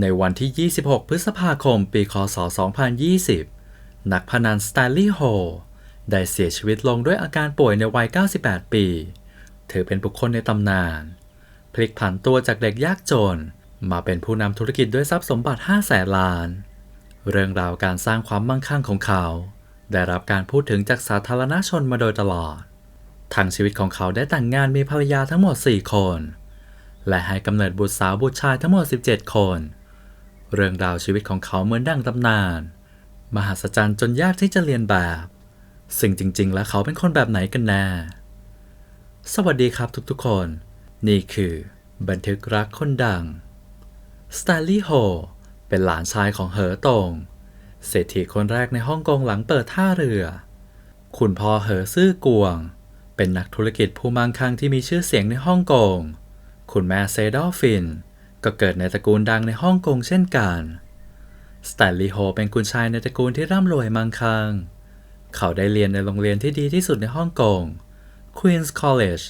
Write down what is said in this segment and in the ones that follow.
ในวันที่ 26 พฤษภาคม ปีคศ 2020 นักพนันสแตนลีย์โฮได้เสียชีวิตลงด้วยอาการป่วยในวัย 98 ปีเธอเป็นบุคคลในตำนาน พลิกผันตัวจากเด็กยากจน มาเป็นผู้นำธุรกิจด้วยทรัพย์สมบัติ 5 แสนล้าน เรื่องราวการสร้างความมั่งคั่งของเขา ได้รับการพูดถึงจากสาธารณชนมาโดยตลอดทั้งชีวิตของเขาได้แต่งงานมีภรรยาทั้งหมด 4 คน และให้กำเนิดบุตรสาวบุตรชายทั้งหมด 17 คน เรื่องราวชีวิตของเขาเหมือนดังตำนาน มหัศจรรย์จนยากที่จะเรียนแบบสิ่งจริง ๆ แล้วเขาเป็นคนแบบไหนกันแน่สวัสดีครับทุกๆคน นี่คือ บันทึกรักคนดังสแตนลีย์โฮเป็นหลานชายของเหอตงเศรษฐีคนแรกในฮ่องกงหลังเปิดท่าเรือ คุณพ่อเหอซื่อกวง เป็นนักธุรกิจผู้มั่งคั่งที่มีชื่อเสียงในฮ่องกง คุณแม่เซดอฟิน ก็เกิดในตระกูลดังในฮ่องกงเช่นกันสแตนลีย์โฮเป็นคุณชายในตระกูลที่ร่ำรวยมั่งคั่ง เขาได้เรียนในโรงเรียนที่ดีที่สุดในฮ่องกง Queen's College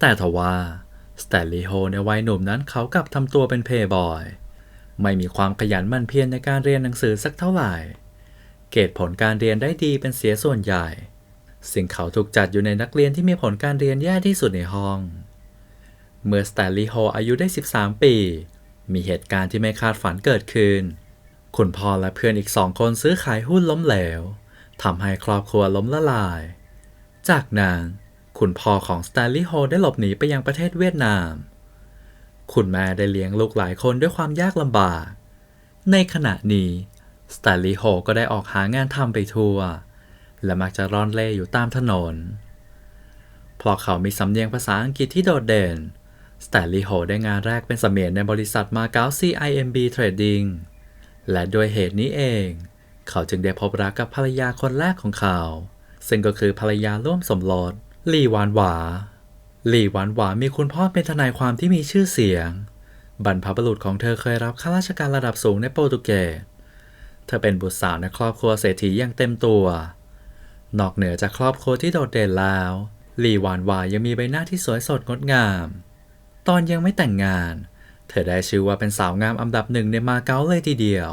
แต่ทว่าสแตนลีย์โฮในวัยหนุ่มนั้นเขากลับทำตัวเป็นเพย์บอย ไม่มีความขยันมั่นเพียรในการเรียนหนังสือสักเท่าไหร่ เกรดผลการเรียนได้ดีเป็นเสียส่วนใหญ่ สิ่งเขาถูกจัดอยู่ในนักเรียนที่มีผลการเรียนแย่ที่สุดในห้อง เมื่อสแตนลีย์โฮอายุได้ 13 ปี มีเหตุการณ์ที่ไม่คาดฝันเกิดขึ้น คุณพ่อและเพื่อนอีกสองคนซื้อขายหุ้นล้มเหลวทำให้ครอบครัวล้มละลาย จากนั้น คุณพ่อของสแตนลีย์โฮได้หลบหนีไปยังประเทศเวียดนาม คุณแม่ได้เลี้ยงลูกหลายคนด้วยความยากลำบาก ในขณะนี้สแตนลีย์โฮก็ได้ออกหางานทำไปทั่ว และมักจะร่อนเล่อยู่ตามถนน เพราะเขามีสำเนียงภาษาอังกฤษที่โดดเด่น สแตนลีย์โฮได้งานแรกเป็นเสมียนในบริษัทมาเก๊า CIMB Trading และด้วยเหตุนี้เอง เขาจึงได้พบรักกับภรรยาคนแรกของเขา ซึ่งก็คือภรรยาร่วมสมรสลี่หวานหวา ลี่หวานหวามีคุณพ่อเป็นทนายความที่มีชื่อเสียง บรรพบุรุษของเธอเคยรับข้าราชการระดับสูงในโปรตุเกส เธอเป็นบุตรสาวในครอบครัวเศรษฐีอย่างเต็มตัว นอกเหนือจากครอบครัวที่โดดเด่นแล้ว ลี่หวานหวายังมีใบหน้าที่สวยสดงดงาม ตอนยังไม่แต่งงาน เธอได้ชื่อว่าเป็นสาวงามอันดับหนึ่งในมาเก๊าเลยทีเดียว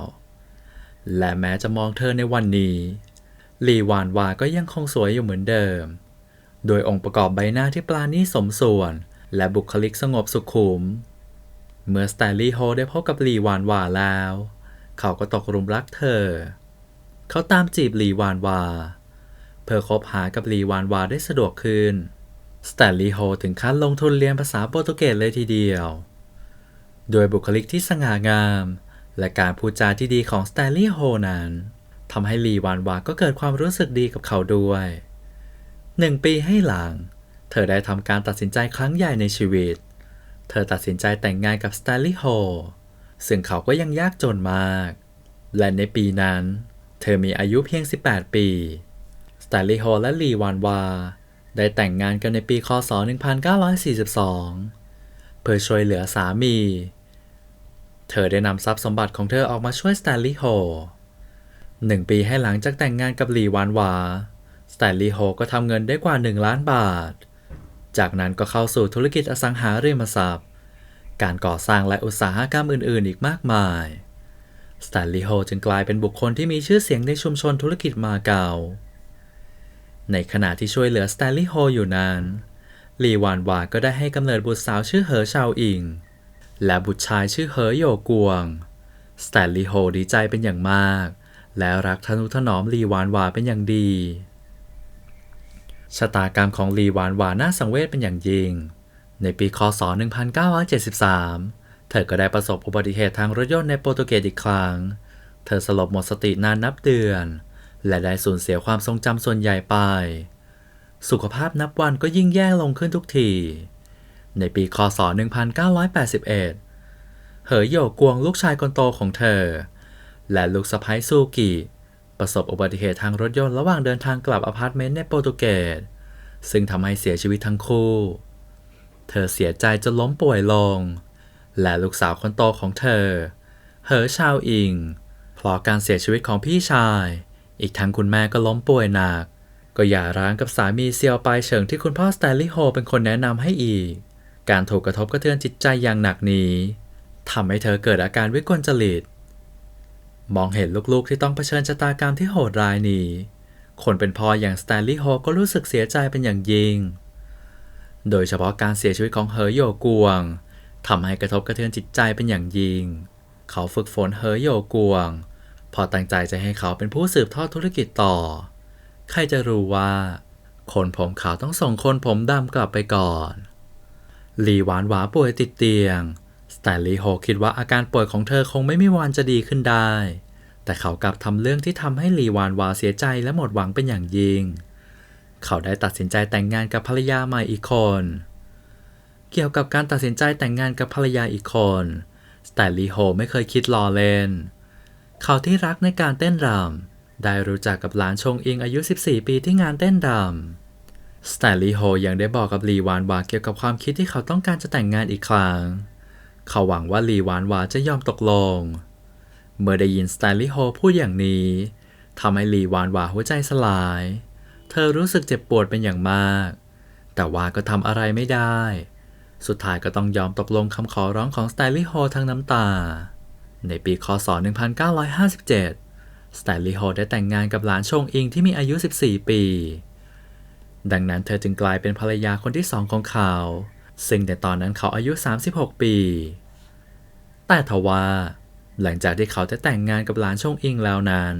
และแม้จะมองเธอในวันนี้ลีหวานวาก็ยังคงสวยอยู่เหมือนเดิม โดยองค์ประกอบใบหน้าที่ปราณีสมส่วน และบุคลิกสงบสุขุม เมื่อสแตนลีย์โฮได้พบกับลีหวานวาแล้ว เขาก็ตกหลุมรักเธอ เขาตามจีบลีหวานวา เพื่อคบหากับลีหวานวาได้สะดวกขึ้น สแตนลีย์โฮถึงขั้นลงทุนเรียนภาษาโปรตุเกสเลยทีเดียว โดยบุคลิกที่สง่างาม และการพูดจาที่ดีของสแตนลีย์โฮนั้นทำให้ลีวานวาก็เกิดความรู้สึกดีกับเขาด้วยหนึ่งปีให้หลัง เธอได้ทำการตัดสินใจครั้งใหญ่ในชีวิต เธอตัดสินใจแต่งงานกับสแตนลีย์โฮซึ่งเขาก็ยังยากจนมาก และในปีนั้น เธอมีอายุเพียง 18 ปีสแตนลีย์โฮและลีวานวา ได้แต่งงานกันในปีคศ 1942 เพื่อช่วยเหลือสามี เธอได้นำทรัพย์สมบัติของเธอออกมาช่วยสแตนลีย์โฮหนึ่งปีให้หลังจากแต่งงานกับหลีหวานหวา สแตนลีย์โฮก็ทำเงินได้กว่า 1 ล้านบาท จากนั้นก็เข้าสู่ธุรกิจอสังหาริมทรัพย์ การก่อสร้างและอุตสาหกรรมอื่น ๆ อีกมากมายสแตนลีย์โฮจึงกลายเป็นบุคคลที่มีชื่อเสียงในชุมชนธุรกิจมาเก๊า ในขณะที่ช่วยเหลือสแตนลีย์โฮอยู่นั้นลีหวานหวาก็ได้ให้กำเนิดบุตรสาวชื่อเหอชาวอิง และบุตรชายชื่อเหอโยกวง สแตนลีย์โฮดีใจเป็นอย่างมาก และรักทนุถนอมลีหวานหวาเป็นอย่างดี ชะตากรรมของลีหวานหวาน่าสังเวชเป็นอย่างยิ่ง ในปีคศ 1973 เธอก็ได้ประสบอุบัติเหตุทางรถยนต์ในโปรตุเกสอีกครั้ง เธอสลบหมดสตินานนับเดือน และได้สูญเสียความทรงจำส่วนใหญ่ไป สุขภาพนับวันก็ยิ่งแย่ลงขึ้นทุกที ในปีคศ 1981 เหอโยกวงลูกชายคนโตของเธอ และลูกสะใภ้ซูกิประสบอุบัติเหตุทางรถยนต์ระหว่างเดินทางกลับอพาร์ตเมนต์ในโปรตุเกส ซึ่งทำให้เสียชีวิตทั้งคู่ เธอเสียใจจนล้มป่วยลง และลูกสาวคนโตของเธอ เหอชาวอิงเพราะการเสียชีวิตของพี่ชาย อีกทั้งคุณแม่ก็ล้มป่วยหนัก ก็หย่าร้างกับสามีเซียวไปเฉิงที่คุณพ่อสแตนลีย์โฮเป็นคนแนะนำให้อีก การถูกกระทบกระเทือนจิตใจอย่างหนักนี้ทำให้เธอเกิดอาการวิกลจริต มองเห็นลูกๆที่ต้องเผชิญชะตากรรมที่โหดร้ายนี้ คนเป็นพ่ออย่างสแตนลีย์โฮก็รู้สึกเสียใจเป็นอย่างยิ่ง โดยเฉพาะการเสียชีวิตของเฮอโยกวงทำให้กระทบกระเทือนจิตใจเป็นอย่างยิ่ง เขาฝึกฝนเฮอโยกวง พอตั้งใจจะให้เขาเป็นผู้สืบทอดธุรกิจต่อ ใครจะรู้ว่า คนผมขาวต้องส่งคนผมดำกลับไปก่อนลีหวานหวาป่วยติดเตียง สแตนลีย์โฮคิดว่าอาการป่วยของเธอคงไม่มีวันจะดีขึ้นได้ แต่เขากลับทำเรื่องที่ทำให้ลีหวานหวาเสียใจและหมดหวังเป็นอย่างยิ่ง เขาได้ตัดสินใจแต่งงานกับภรรยาใหม่อีกคน เกี่ยวกับการตัดสินใจแต่งงานกับภรรยาอีกคน สแตนลีย์โฮไม่เคยคิดล้อเล่น เขาที่รักในการเต้นรำได้รู้จักกับหลานชงอิงอายุ 14 ปีที่งานเต้นรำสแตนลีย์โฮยังได้บอกกับลีหวานวาเกี่ยวกับความคิดที่เขาต้องการจะแต่งงานอีกครั้ง เขาหวังว่าลีหวานวาจะยอมตกลง เมื่อได้ยินสแตนลีย์โฮพูดอย่างนี้ทำให้ลีหวานวาหัวใจสลาย เธอรู้สึกเจ็บปวดเป็นอย่างมาก แต่ว่าก็ทำอะไรไม่ได้ สุดท้ายก็ต้องยอมตกลงคำขอร้องของสแตลีย์โฮทั้งน้ำตา ในปีคศ 1957 สแตนลีย์โฮได้แต่งงานกับหลานชงอิงที่มีอายุ 14 ปี ดังนั้นเธอจึงกลายเป็นภรรยาคนที่สองของเขา ซึ่งในตอนนั้นเขาอายุ 36 ปี แต่ทว่า หลังจากที่เขาได้แต่งงานกับหลานชงอิงแล้วนั้น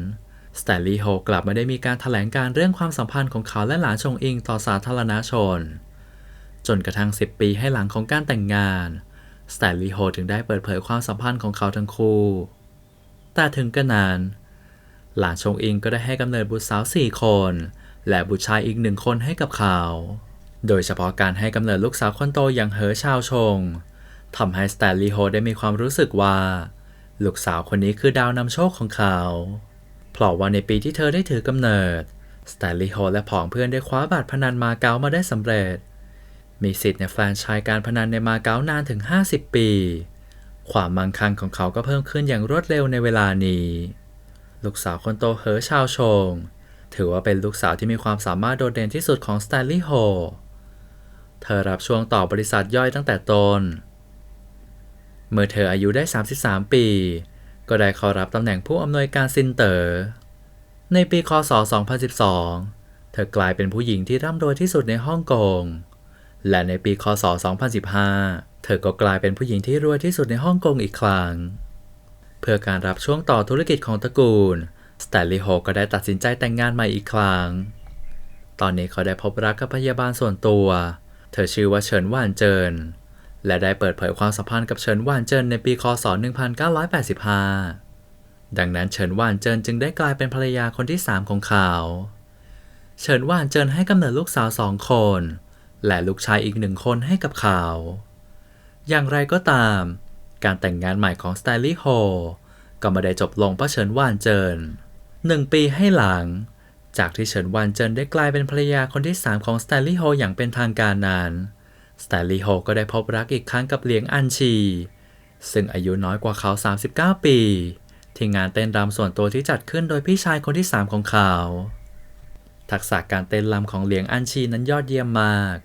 สแตนลีย์โฮกลับไม่ได้มีการถแถลงการเรื่องความสัมพันธ์ของเขาและหลานชงอิงต่อสาธารณชน จนกระทั่ง 10 ปีให้หลังของการแต่งงาน สแตนลีย์โฮถึงได้เปิดเผยความสัมพันธ์ของเขาทั้งคู่ แต่ถึงกระนั้น หลานชงอิงก็ได้ให้กำเนิดบุตรสาวสี่คน และบุตรชายอีกหนึ่งคนให้กับเขา โดยเฉพาะการให้กำเนิดลูกสาวคนโตอย่างเหอชาวชงทำให้สแตนลีย์โฮได้มีความรู้สึกว่า ลูกสาวคนนี้คือดาวนำโชคของเขา เพราะว่าในปีที่เธอได้ถือกำเนิดสแตนลีย์โฮและผองเพื่อนได้คว้าบัตรพนันมาเก๊ามาได้สำเร็จ มีสิทธิ์ในแฟรนไชส์การพนันในมาเก๊านานถึง 50 ปี ความมั่งคั่งของเขาก็เพิ่มขึ้นอย่างรวดเร็วในเวลานี้ ลูกสาวคนโตเหอชาวชง ถือว่าเป็นลูกสาวที่มีความสามารถโดดเด่นที่สุดของสแตนลีย์โฮเธอรับช่วงต่อบริษัทย่อยตั้งแต่ต้น เมื่อเธออายุได้ 33 ปี ก็ได้เข้ารับตำแหน่งผู้อำนวยการซินเตอร์ในปี คศ 2012 เธอกลายเป็นผู้หญิงที่ร่ำรวยที่สุดในฮ่องกง และในปีคศ 2015 เธอก็กลายเป็นผู้หญิงที่รวยที่สุดในฮ่องกงอีกครั้ง เพื่อการรับช่วงต่อธุรกิจของตระกูล สแตนลีย์โฮก็ได้ตัดสินใจแต่งงานใหม่อีกครั้ง ตอนนี้เขาได้พบรักกับพยาบาลส่วนตัว เธอชื่อว่าเฉินหว่านเจิน และได้เปิดเผยความสัมพันธ์กับเฉินหว่านเจินในปีคศ 1985 ดังนั้นเฉินหว่านเจินจึงได้กลายเป็นภรรยาคนที่ 3 ของเขา เฉินหว่านเจินให้กำเนิดลูกสาวสองคน และลูกชายอีกหนึ่งคนให้กับเขาอย่างไรก็ตาม การแต่งงานใหม่ของสแตลีย์โฮก็ไม่ได้จบลงเพราะเฉินว่านเจินหนึ่งปีให้หลัง จากที่เฉินว่านเจินได้กลายเป็นภรรยาคนที่ 3 ของสแตลีย์โฮอย่างเป็นทางการนั้นสแตนลีย์โฮก็ได้พบรักอีกครั้งกับเหลียงอันชี ซึ่งอายุน้อยกว่าเขา 39 ปี ที่งานเต้นรำส่วนตัวที่จัดขึ้นโดยพี่ชายคนที่ 3 ของเขา ทักษะการเต้นรำของเหลียงอันชีนั้นยอดเยี่ยมมาก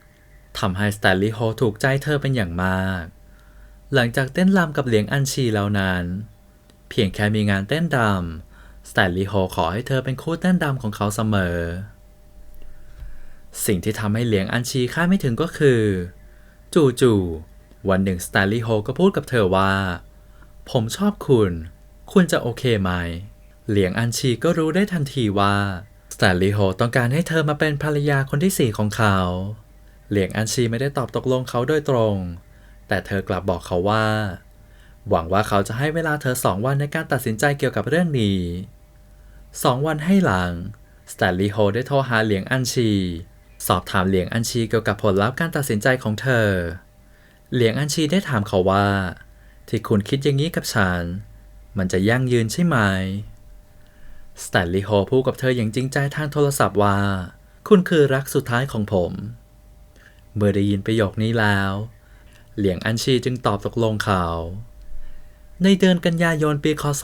ทำให้สแตนลีย์โฮถูกใจเธอเป็นอย่างมาก หลังจากเต้นรำกับเหลียงอันชีแล้วนั้น เพียงแค่มีงานเต้นรำสแตนลีย์โฮขอให้เธอเป็นคู่เต้นรำของเขาเสมอ สิ่งที่ทำให้เหลียงอันชีคาดไม่ถึงก็คือ จู่ๆวันหนึ่งสแตนลีย์โฮก็พูดกับเธอว่า ผมชอบคุณ คุณจะโอเคไหม เหลียงอันชีก็รู้ได้ทันทีว่าสแตนลีย์โฮต้องการให้เธอมาเป็นภรรยาคนที่สี่ของเขา เหลียงอันชีไม่ได้ตอบตกลงเขาโดยตรง แต่เธอกลับบอกเขาว่า หวังว่าเขาจะให้เวลาเธอสองวันในการตัดสินใจเกี่ยวกับเรื่องนี้สองวันให้หลังสแตนลีย์โฮได้โทรหาเหลียงอันชี สอบถามเหลียงอันชีเกี่ยวกับผลลัพธ์การตัดสินใจของเธอ เหลียงอันชีได้ถามเขาว่า ที่คุณคิดอย่างนี้กับฉัน มันจะยั่งยืนใช่ไหมสแตนลีย์โฮพูดกับเธออย่างจริงใจทางโทรศัพท์ว่า คุณคือรักสุดท้ายของผม เมื่อได้ยินประโยคนี้แล้ว เหลียงอันชีจึงตอบตกลงเขา ในเดือนกันยายนปีคศ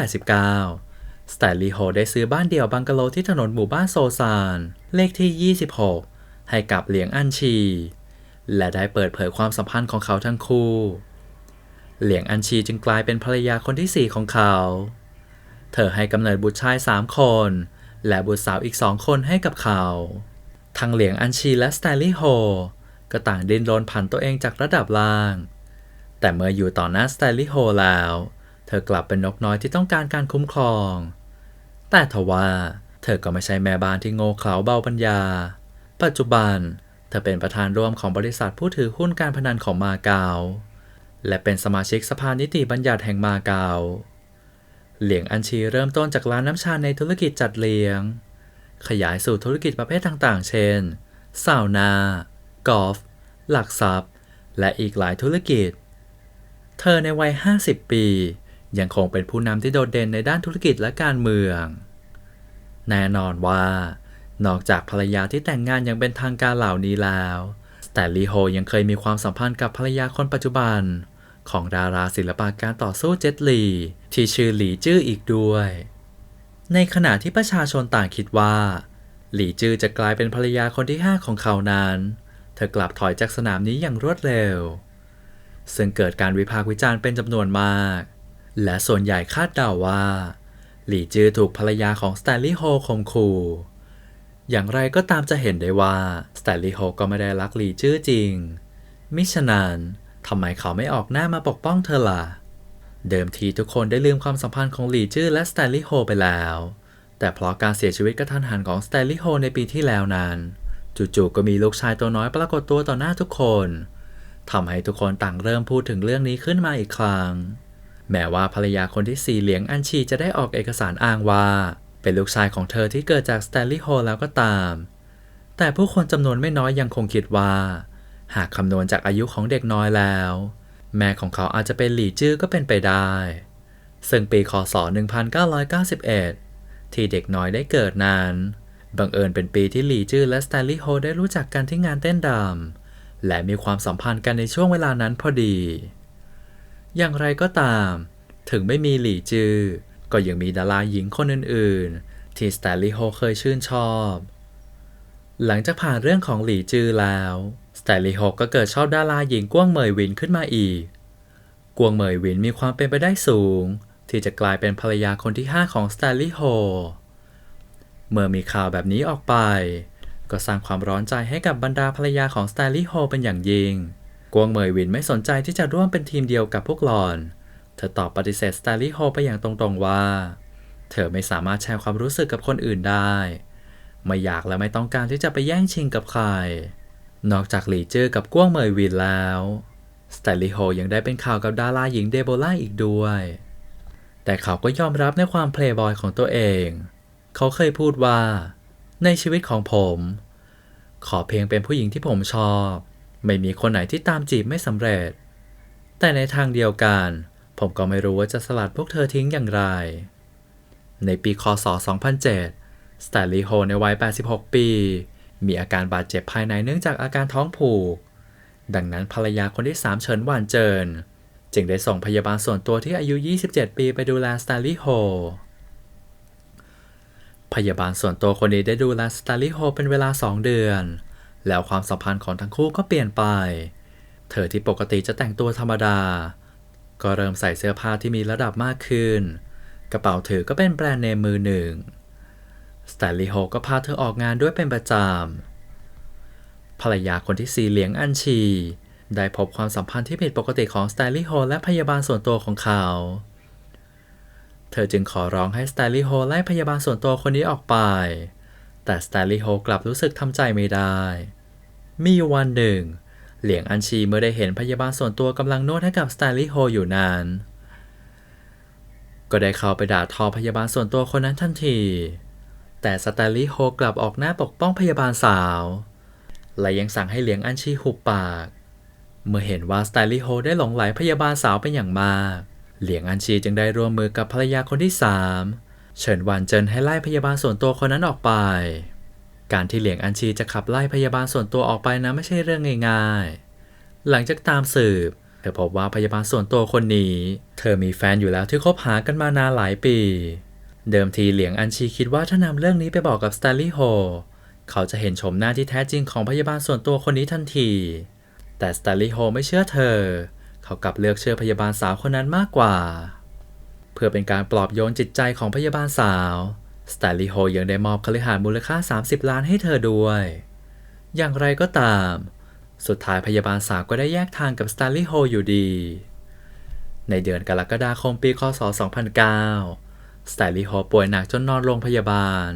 1989 สแตนลีย์โฮได้ซื้อบ้านเดี่ยวบังกะโลที่ถนนหมู่บ้านโซซาน เลขที่ 26 ให้กับเหลียงอันชี และได้เปิดเผยความสัมพันธ์ของเขาทั้งคู่ เหลียงอันชีจึงกลายเป็นภรรยาคนที่สี่ของเขา เธอให้กำเนิดบุตรชายสามคน และบุตรสาวอีกสองคนให้กับเขา ทั้งเหลียงอันชีและสแตลี่โฮก็ต่างดิ้นรนผันตัวเองจากระดับล่าง แต่เมื่ออยู่ต่อหน้าสแตลี่โฮแล้ว เธอกลับเป็นนกน้อยที่ต้องการการคุ้มครอง แต่ทว่าเธอก็ไม่ใช่แม่บ้านที่โง่เขลาเบาปัญญา ปัจจุบัน เธอเป็นประธานร่วมของบริษัทผู้ถือหุ้นการพนันของมาเกาและเป็นสมาชิกสภานิติบัญญัติแห่งมาเกาเหลียงอันชีเริ่มต้นจากร้านน้ำชาในธุรกิจจัดเลี้ยง ขยายสู่ธุรกิจประเภทต่างๆ เช่นซาวนา กอล์ฟ หลักทรัพย์ และอีกหลายธุรกิจ เธอในวัย 50 ปี ยังคงเป็นผู้นำที่โดดเด่นในด้านธุรกิจและการเมือง แน่นอนว่า นอกจากภรรยาที่แต่งงานอย่างเป็นทางการเหล่านี้แล้วสแตนลีย์โฮยังเคยมีความสัมพันธ์กับภรรยาคนปัจจุบัน ของดาราศิลปะการต่อสู้เจ็ตลี ที่ชื่อหลีจื้ออีกด้วย ในขณะที่ประชาชนต่างคิดว่า หลี่จือจะกลายเป็นภรรยาคนที่ 5 ของเขานั้น เธอกลับถอยจากสนามนี้อย่างรวดเร็ว ซึ่งเกิดการวิพากษ์วิจารณ์เป็นจำนวนมาก และส่วนใหญ่คาดเดาว่า หลี่จือถูกภรรยาของสแตนลีย์โฮข่มขู่อย่างไรก็ตามจะเห็นได้ว่าสแตนลีย์โฮก็ไม่ได้รักหลี่จือจริง มิฉะนั้นทำไมเขาไม่ออกหน้ามาปกป้องเธอล่ะ เดิมทีทุกคนได้ลืมความสัมพันธ์ของหลี่จื้อและสแตนลีย์โฮไปแล้ว แต่เพราะการเสียชีวิตกระทันหันของสแตนลีย์โฮในปีที่แล้วนั้น จู่ๆก็มีลูกชายตัวน้อยปรากฏตัวต่อหน้าทุกคนทำให้ทุกคนต่างเริ่มพูดถึงเรื่องนี้ขึ้นมาอีกครั้ง แม้ว่าภรรยาคนที่สี่เหลียงอันชีจะได้ออกเอกสารอ้างว่า เป็นลูกชายของเธอที่เกิดจากสแตนลีย์โฮแล้วก็ตาม แต่ผู้คนจำนวนไม่น้อยยังคงคิดว่า หากคำนวณจากอายุของเด็กน้อยแล้ว แม่ของเขาอาจจะเป็นหลี่จื้อก็เป็นไปได้ ซึ่งปีคศ 1991 ที่เด็กน้อยได้เกิดนั้น บังเอิญเป็นปีที่หลี่จื้อและสแตนลีย์โฮได้รู้จักกันที่งานเต้นรำและมีความสัมพันธ์กันในช่วงเวลานั้นพอดี อย่างไรก็ตาม ถึงไม่มีหลี่จื้อก็ยังมีดาราหญิงคนอื่น ๆ ที่สแตนลีย์โฮเคยชื่นชอบ หลังจากผ่านเรื่องของหลี่จื้อแล้ว แตนลีย์โฮก็เกิดชอบดาราหญิงกวงเหมยวินขึ้นมาอีก กวงเหมยวินมีความเป็นไปได้สูง ที่จะกลายเป็นภรรยาคนที่ 5 ของสแตนลีย์โฮ เมื่อมีข่าวแบบนี้ออกไป ก็สร้างความร้อนใจให้กับบรรดาภรรยาของสแตนลีย์โฮเป็นอย่างยิ่ง กวงเหมยวินไม่สนใจที่จะร่วมเป็นทีมเดียวกับพวกหลอน เธอตอบปฏิเสธสแตนลีย์โฮไปอย่างตรงๆว่า เธอไม่สามารถแชร์ความรู้สึกกับคนอื่นได้ ไม่อยากและไม่ต้องการที่จะไปแย่งชิงกับใคร นอกจากหลีจื้อกับก้วงเหมยวินแล้วสแตนลีย์โฮยังได้เป็นข่าวกับดาราหญิงเดโบล่าอีกด้วย แต่เขาก็ยอมรับในความเพลย์บอยของตัวเอง เขาเคยพูดว่า ในชีวิตของผม ขอเพียงเป็นผู้หญิงที่ผมชอบ ไม่มีคนไหนที่ตามจีบไม่สำเร็จ แต่ในทางเดียวกัน ผมก็ไม่รู้ว่าจะสลัดพวกเธอทิ้งอย่างไร ในปีคศ 2007 สแตนลีย์โฮในวัย 86 ปี มีอาการบาดเจ็บภายในเนื่องจากอาการท้องผูก ดังนั้นภรรยาคนที่ 3 เฉินหวานเจิน จึงได้ส่งพยาบาลส่วนตัวที่อายุ 27 ปีไปดูแลสแตนลีย์โฮ พยาบาลส่วนตัวคนนี้ได้ดูแลสแตนลีย์โฮเป็นเวลา 2 เดือน แล้วความสัมพันธ์ของทั้งคู่ก็เปลี่ยนไป เธอที่ปกติจะแต่งตัวธรรมดา ก็เริ่มใส่เสื้อผ้าที่มีระดับมากขึ้น กระเป๋าถือก็เป็นแบรนด์เนมมือหนึ่ง สแตนลีย์โฮก็พาเธอออกงานด้วยเป็นประจำ ภรรยาคนที่สี่เหลียงอันชี ได้พบความสัมพันธ์ที่ผิดปกติของสแตนลีย์โฮและพยาบาลส่วนตัวของเขา เธอจึงขอร้องให้สแตนลีย์โฮไล่พยาบาลส่วนตัวคนนี้ออกไป แต่สแตนลีย์โฮกลับรู้สึกทำใจไม่ได้ มีวันหนึ่ง เหลียงอันชีเมื่อได้เห็นพยาบาลส่วนตัวกำลังนวดให้กับสแตนลีย์โฮอยู่นานก็ได้เข้าไปด่าทอพยาบาลส่วนตัวคนนั้นทันที แต่สแตนลีย์โฮกลับออกหน้าปกป้องพยาบาลสาว และยังสั่งให้เหลียงอันชีหุบปาก เมื่อเห็นว่าสแตนลีย์โฮได้หลงไหลพยาบาลสาวเป็นอย่างมาก เหลียงอันชีจึงได้ร่วมมือกับภรรยาคนที่สามเฉินหวานเจินให้ไล่พยาบาลส่วนตัวคนนั้นออกไป การที่เหลียงอันชีจะขับไล่พยาบาลส่วนตัวออกไปนะไม่ใช่เรื่องง่ายๆ หลังจากตามสืบ เธอพบว่าพยาบาลส่วนตัวคนนี้ เธอมีแฟนอยู่แล้วที่คบหากันมานานหลายปี เดิมทีเหลียงอันชีคิดว่าถ้านำเรื่องนี้ไปบอกกับสแตนลีย์โฮเขาจะเห็นชมหน้าที่แท้จริงของพยาบาลส่วนตัวคนนี้ทันที แต่สแตนลีย์โฮไม่เชื่อเธอ เขากลับเลือกเชื่อพยาบาลสาวคนนั้นมากกว่า เพื่อเป็นการปลอบโยนจิตใจของพยาบาลสาวสแตนลีย์โฮยังได้มอบคฤหาสน์มูลค่า 30 ล้านให้เธอด้วย อย่างไรก็ตาม สุดท้ายพยาบาลสาวก็ได้แยกทางกับสแตนลีย์โฮอยู่ดี ในเดือนกรกฎาคมปี คศ 2009 สแตลีย์โฮป่วยหนักจนนอนโรงพยาบาล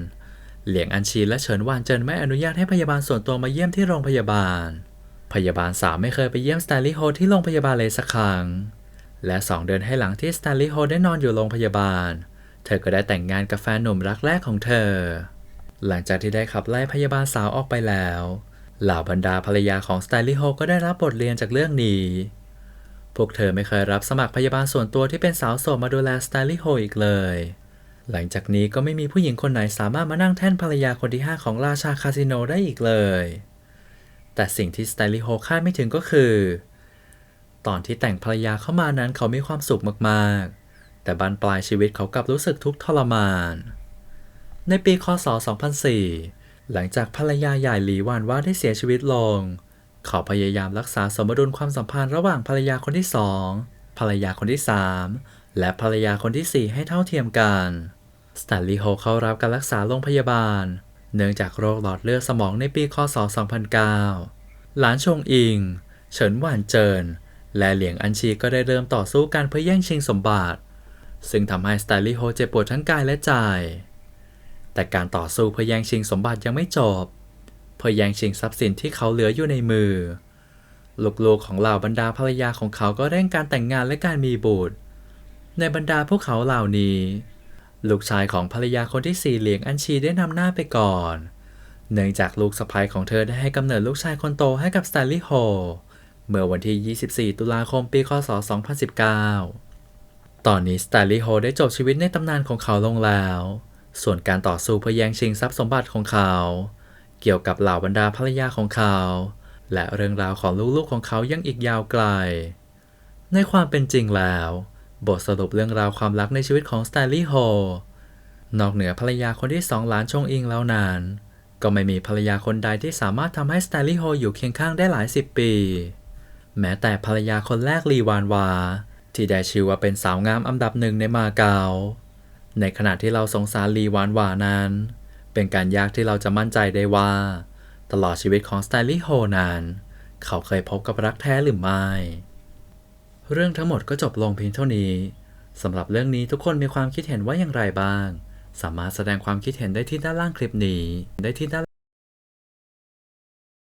เหลียงอันชีและเฉินหวานเจินไม่อนุญาตให้พยาบาลส่วนตัวมาเยี่ยมที่โรงพยาบาล พยาบาลสาวไม่เคยไปเยี่ยมสแตลีย์โฮที่โรงพยาบาลเลยสักครั้ง และสองเดือนให้หลังที่สแตลีย์โฮได้นอนอยู่โรงพยาบาล เธอก็ได้แต่งงานกับแฟนหนุ่มรักแรกของเธอ หลังจากที่ได้ขับไล่พยาบาลสาวออกไปแล้ว เหล่าบรรดาภรรยาของสแตลีย์โฮก็ได้รับบทเรียนจากเรื่องนี้พวกเธอไม่เคยรับสมัครพยาบาลส่วนตัวที่เป็นสาวโสดมาดูแลสแตลิโฮอีกเลย หลังจากนี้ก็ไม่มีผู้หญิงคนไหนสามารถมานั่งแท่นภรรยาคนที่ 5 ของราชาคาสิโนได้อีกเลย แต่สิ่งที่สแตลีย์โฮคาดไม่ถึงก็คือ ตอนที่แต่งภรรยาเข้ามานั้นเขามีความสุขมากๆ แต่บานปลายชีวิตเขากลับรู้สึกทุกข์ทรมาน ในปีคศ 2004 หลังจากภรรยาใหญ่หลีหวานว่าได้เสียชีวิตลง เขาพยายามรักษาสมดุลความสัมพันธ์ระหว่างภรรยาคนที่สองภรรยาคนที่สาม และภรรยาคนที่สี่ให้เท่าเทียมกันสแตนลีย์โฮเข้ารับการรักษาโรงพยาบาล เนื่องจากโรคหลอดเลือดสมองในปีคศ 2009 หลานชงอิง เฉินหวานเจิน และเหลียงอันชีก็ได้เริ่มต่อสู้กันเพื่อแย่งชิงสมบัติ ซึ่งทำให้สแตนลีย์โฮเจ็บปวดทั้งกายและใจ แต่การต่อสู้เพื่อแย่งชิงสมบัติยังไม่จบ เพื่อแย่งชิงทรัพย์สินที่เขาเหลืออยู่ในมือ ลูกๆของเหล่าบรรดาภรรยาของเขาก็เร่งการแต่งงานและการมีบุตร ในบรรดาพวกเขาเหล่านี้ ลูกชายของภรรยาคนที่สี่เหลียงอันชีได้นำหน้าไปก่อน เนื่องจากลูกสะใภ้ของเธอได้ให้กำเนิดลูกชายคนโตให้กับสแตนลีย์โฮเมื่อวันที่ 24 ตุลาคมปี คศ 2019 ตอนนี้สแตนลีย์โฮได้จบชีวิตในตำนานของเขาลงแล้ว ส่วนการต่อสู้เพื่อแย่งชิงทรัพย์สมบัติของเขา เกี่ยวกับเหล่าบรรดาภรรยาของเขา และเรื่องราวของลูกๆของเขายังอีกยาวไกล ในความเป็นจริงแล้ว บทสรุปเรื่องราวความรักในชีวิตของสแตนลีย์โฮนอกเหนือภรรยาคนที่สองหลานชงอิงแล้วนาน ก็ไม่มีภรรยาคนใดที่สามารถทำให้สแตนลีย์โฮอยู่เคียงข้างได้หลายสิบปี แม้แต่ภรรยาคนแรกลีวานวา ที่ได้ชื่อว่าเป็นสาวงามอันดับหนึ่งในมาเกาในขณะที่เราสงสารลีวานวานั้น เป็นการยากที่เราจะมั่นใจได้ว่า ตลอดชีวิตของสแตลีย์โฮนั้น เขาเคยพบกับรักแท้หรือไม่ เรื่องทั้งหมดก็จบลงเพียงเท่านี้สำหรับเรื่องนี้ทุกคนมีความคิดเห็นว่าอย่างไรบ้าง สามารถแสดงความคิดเห็นได้ที่ด้านล่างคลิปนี้ได้ที่ด้าน